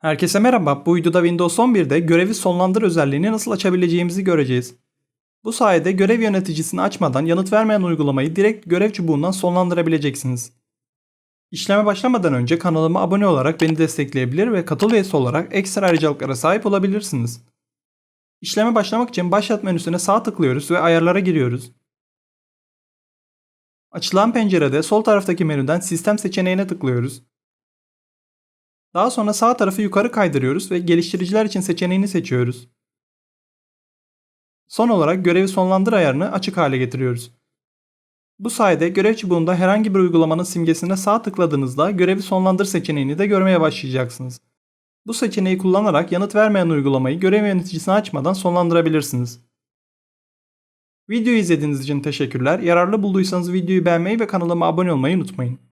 Herkese merhaba. Bu videoda Windows 11'de görevi sonlandır özelliğini nasıl açabileceğimizi göreceğiz. Bu sayede görev yöneticisini açmadan yanıt vermeyen uygulamayı direkt görev çubuğundan sonlandırabileceksiniz. İşleme başlamadan önce kanalıma abone olarak beni destekleyebilir ve katıl üyesi olarak ekstra ayrıcalıklara sahip olabilirsiniz. İşleme başlamak için başlat menüsüne sağ tıklıyoruz ve ayarlara giriyoruz. Açılan pencerede sol taraftaki menüden sistem seçeneğine tıklıyoruz. Daha sonra sağ tarafı yukarı kaydırıyoruz ve geliştiriciler için seçeneğini seçiyoruz. Son olarak görevi sonlandır ayarını açık hale getiriyoruz. Bu sayede görev çubuğunda herhangi bir uygulamanın simgesine sağ tıkladığınızda görevi sonlandır seçeneğini de görmeye başlayacaksınız. Bu seçeneği kullanarak yanıt vermeyen uygulamayı görev yöneticisini açmadan sonlandırabilirsiniz. Videoyu izlediğiniz için teşekkürler. Yararlı bulduysanız videoyu beğenmeyi ve kanalıma abone olmayı unutmayın.